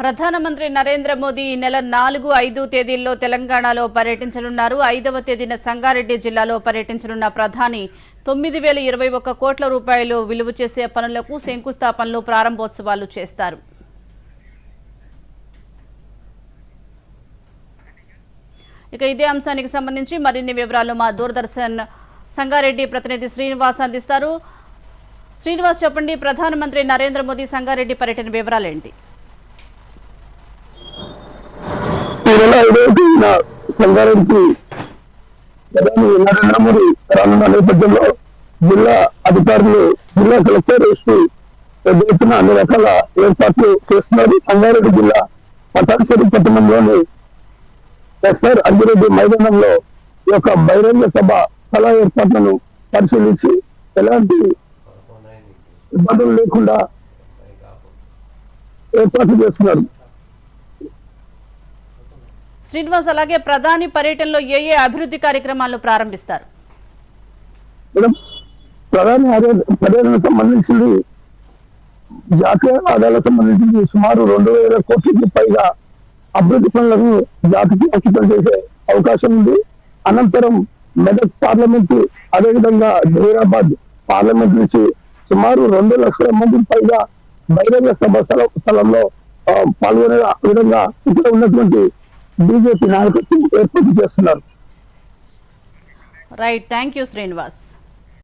ప్రధానమంత్రి నరేంద్ర మోదీ ఈ నెల నాలుగు ఐదు తేదీల్లో తెలంగాణలో పర్యటించనున్నారు. ఐదవ తేదీన సంగారెడ్డి జిల్లాలో పర్యటించనున్న ప్రధాని తొమ్మిది వేల ఇరవై ఒక్క కోట్ల రూపాయలు విలువ చేసే పనులకు శంకుస్థాపనలు ప్రారంభోత్సవాలు చేస్తారు. ఇక ఇదే అంశానికి సంబంధించి మరిన్ని వివరాలు మా దూరదర్శన్ సంగారెడ్డి ప్రతినిధి శ్రీనివాస్ అందిస్తారు. శ్రీనివాస్ చెప్పండి ప్రధానమంత్రి నరేంద్ర మోదీ సంగారెడ్డి పర్యటన వివరాలేంటి? సంగారెడ్డి? సంగారెడ్డికి ప్రధాని నరేంద్ర మోడీ రానున్న నేపథ్యంలో జిల్లా అధికారులు జిల్లా కలెక్టర్ ఎస్పీ పెద్ద ఎత్తున అన్ని రకాల ఏర్పాట్లు చేస్తున్నారు సంగారెడ్డి జిల్లా పటాక్షరి పట్టణంలోని ఎస్ఆర్ అంజిరెడ్డి మైదానంలో ఈ యొక్క బహిరంగ సభ కళా ఏర్పాట్లను పరిశీలించి ఎలాంటి ఇబ్బందులు లేకుండా ఏర్పాట్లు చేస్తున్నారు. శ్రీనివాస్ అలాగే ప్రధాని పర్యటనలో ఏ ఏ అభివృద్ధి కార్యక్రమాలను ప్రారంభిస్తారు? ప్రధాని పర్యటనకు సంబంధించింది జాతీయ ఆదాయాలకు సంబంధించింది సుమారు రెండు వేల కోట్లకి పైగా అభివృద్ధి పనులను జాతికి అంకితం చేసే అవకాశం ఉంది. అనంతరం మెదక్ పార్లమెంటు అదేవిధంగా జహీరాబాద్ పార్లమెంట్ నుంచి సుమారు రెండు లక్షల మందికి పైగా బహిరంగ సభ స్థలంలో పాల్గొనే విధంగా ఇక్కడ ఉన్నటువంటి బీజేపీ నాయకత్వం ఏర్పాటు చేస్తున్నారు. Right thank you Srinivas